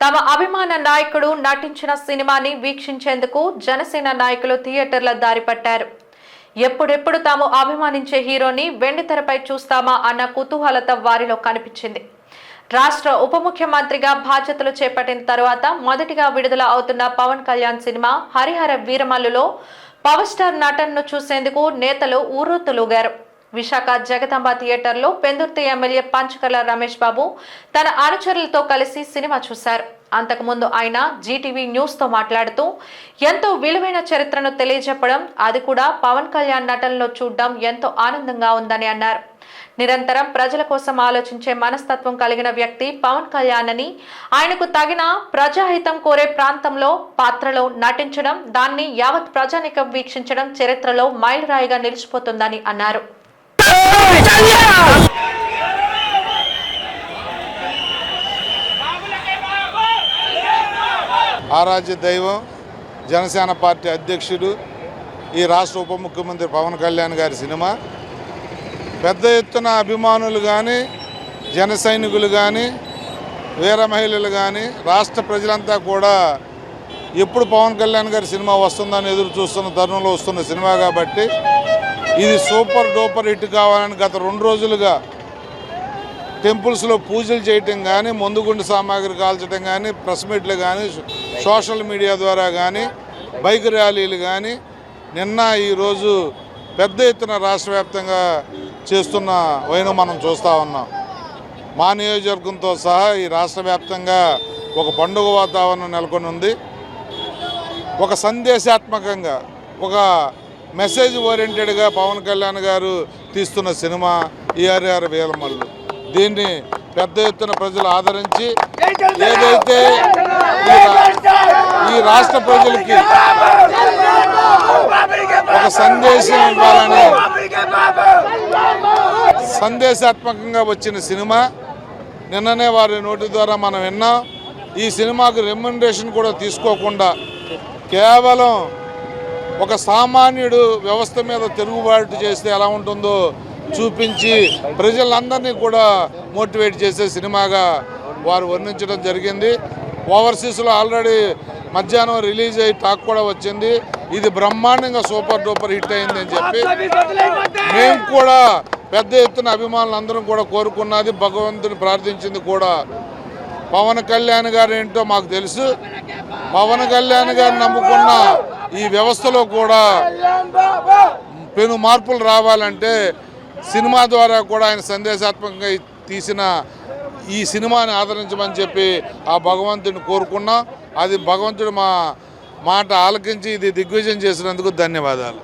తమ అభిమాన నాయకుడు నటించిన సినిమాని వీక్షించేందుకు జనసేన నాయకులు థియేటర్ల దారి పట్టారు. ఎప్పుడెప్పుడు తాము అభిమానించే హీరోని వెండితెరపై చూస్తామా అన్న కుతూహలత వారిలో కనిపించింది. రాష్ట్ర ఉప ముఖ్యమంత్రిగా బాధ్యతలు చేపట్టిన తరువాత మొదటిగా విడుదల అవుతున్న పవన్ కళ్యాణ్ సినిమా హరిహర వీరమల్లులో పవర్ స్టార్ నటనను చూసేందుకు నేతలు ఊరొత్తులుగారు విశాఖ జగదంబ థియేటర్లో పెందుర్తి ఎమ్మెల్యే పంచకల రమేష్ బాబు తన అనుచరులతో కలిసి సినిమా చూశారు. అంతకుముందు ఆయన జీటీవీ న్యూస్తో మాట్లాడుతూ ఎంతో విలువైన చరిత్రను తెలియజెప్పడం అది కూడా పవన్ కళ్యాణ్ నటనలో చూడడం ఎంతో ఆనందంగా ఉందని అన్నారు. నిరంతరం ప్రజల కోసం ఆలోచించే మనస్తత్వం కలిగిన వ్యక్తి పవన్ కళ్యాణ్ అని ఆయనకు తగిన ప్రజాహితం కోరే ప్రాంతంలో పాత్రలో నటించడం దాన్ని యావత్ ప్రజానికం వీక్షించడం చరిత్రలో మైలురాయిగా నిలిచిపోతుందని అన్నారు. ఆరాధ్య దైవం జనసేన పార్టీ అధ్యక్షుడు ఈ రాష్ట్ర ఉప ముఖ్యమంత్రి పవన్ కళ్యాణ్ గారి సినిమా. పెద్ద ఎత్తున అభిమానులు కానీ జన సైనికులు కానీ వీర మహిళలు కానీ రాష్ట్ర ప్రజలంతా కూడా ఎప్పుడు పవన్ కళ్యాణ్ గారి సినిమా వస్తుందని ఎదురు చూస్తున్న తరుణంలో వస్తున్న సినిమా కాబట్టి ఇది సూపర్ డూపర్ హిట్ కావాలని గత రెండు రోజులుగా టెంపుల్స్లో పూజలు చేయటం కానీ ముందుగుండు సామాగ్రి కాల్చడం కానీ ప్రెస్ మీట్లు కానీ సోషల్ మీడియా ద్వారా కానీ బైక్ ర్యాలీలు కానీ నిన్న ఈరోజు పెద్ద ఎత్తున రాష్ట్ర వ్యాప్తంగా చేస్తున్న వైను మనం చూస్తూ ఉన్నాం. మా నియోజకవర్గంతో సహా ఈ రాష్ట్ర వ్యాప్తంగా ఒక పండుగ వాతావరణం నెలకొని ఉంది ఒక సందేశాత్మకంగా ఒక మెసేజ్ ఓరియంటెడ్గా పవన్ కళ్యాణ్ గారు తీస్తున్న సినిమా ఈఆర్ఆర్ వేలమల్లు. దీన్ని పెద్ద ఎత్తున ప్రజలు ఆదరించి ఏదైతే ఈ ఈ రాష్ట్ర ప్రజలకి ఒక సందేశం ఇవ్వాలని సందేశాత్మకంగా వచ్చిన సినిమా నిన్ననే వారి నోటి ద్వారా మనం విన్నాం. ఈ సినిమాకు రెమ్యునరేషన్ కూడా తీసుకోకుండా కేవలం ఒక సామాన్యుడు వ్యవస్థ మీద తిరుగుబాటు చేస్తే ఎలా ఉంటుందో చూపించి ప్రజలందరినీ కూడా మోటివేట్ చేసే సినిమాగా వారు వర్ణించడం జరిగింది. ఓవర్సీస్లో ఆల్రెడీ మధ్యాహ్నం రిలీజ్ అయ్యి టాక్ కూడా వచ్చింది. ఇది బ్రహ్మాండంగా సూపర్ డూపర్ హిట్ అయింది అని చెప్పి మేము కూడా పెద్ద ఎత్తున అభిమానులు అందరం కూడా కోరుకున్నది భగవంతుని ప్రార్థించింది కూడా. పవన్ కళ్యాణ్ గారు ఏంటో మాకు తెలుసు. పవన్ కళ్యాణ్ గారు నమ్ముకున్న ఈ వ్యవస్థలో కూడా పెను మార్పులు రావాలంటే సినిమా ద్వారా కూడా ఆయన సందేశాత్మకంగా తీసిన ఈ సినిమాని ఆదరించమని చెప్పి ఆ భగవంతుడిని కోరుకున్నాం. అది భగవంతుడు మా మాట ఆలకించి ఇది దిగ్విజయం చేసినందుకు ధన్యవాదాలు.